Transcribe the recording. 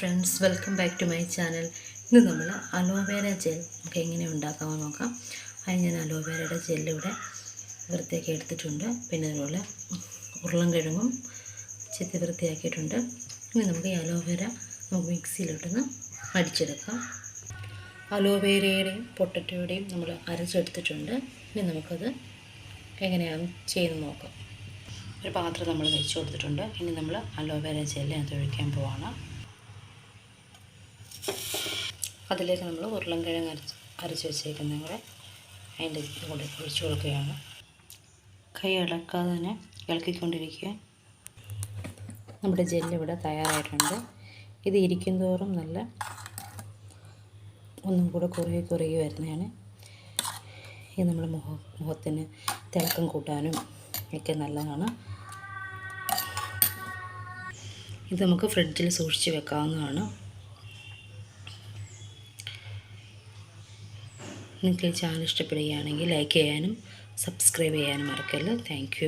Friends welcome back to my channel ഇന്ന് നമ്മൾ aloe vera gel നമുക്ക് എങ്ങനെ ഉണ്ടാക്കാമെന്ന് നോക്കാം. അതിന് ഞാൻ അലോവേരയുടെ ജെല്ലിവിടെ വൃത്തിയാക്കി എടുത്തിട്ടുണ്ട്. പിന്നെ അതുപോലെ ഉരുളൻകിഴങ്ങും ചെത്തി വൃത്തിയാക്കിയിട്ടുണ്ട്. ഇനി നമുക്ക് ഈ അലോവേര നമുക്ക് മിക്സിയിലിട്ടൊന്ന് അടിച്ചെടുക്കാം. അലോവേരയുടെയും പൊട്ടറ്റോയുടെയും നമ്മൾ അരച്ചെടുത്തിട്ടുണ്ട്. ഇനി നമുക്കത് എങ്ങനെയാണ് ചെയ്ത് നോക്കാം. ഒരു പാത്രം നമ്മൾ വെച്ച് കൊടുത്തിട്ടുണ്ട്. ഇനി നമ്മൾ അലോവേര ജെല്ല് അത് ഒഴിക്കാൻ പോവാണ്. അതിലേക്ക് നമ്മൾ ഉരുളൻകിഴങ്ങ് അരച്ച് അരച്ച് വെച്ചേക്കുന്ന കൂടെ അതിന്റെ കൂടെ ഒഴിച്ചു കൊടുക്കുകയാണ്. കൈ ഇളക്കാതെ തന്നെ ഇളക്കിക്കൊണ്ടിരിക്കുക. നമ്മുടെ ജെല്ലിവിടെ തയ്യാറായിട്ടുണ്ട്. ഇത് ഇരിക്കും തോറും നല്ല ഒന്നും കൂടെ കുറുകി കുറുകി വരുന്നതാണ്. ഇത് നമ്മുടെ മുഖ മുഖത്തിന് തിളക്കം കൂട്ടാനും ഒക്കെ നല്ലതാണ്. ഇത് നമുക്ക് ഫ്രിഡ്ജിൽ സൂക്ഷിച്ച് വെക്കാവുന്നതാണ്. നിങ്ങൾക്ക് ചാനൽ ഇഷ്ടപ്പെടുകയാണെങ്കിൽ ലൈക്ക് ചെയ്യാനും സബ്സ്ക്രൈബ് ചെയ്യാനും മറക്കല്ല താങ്ക്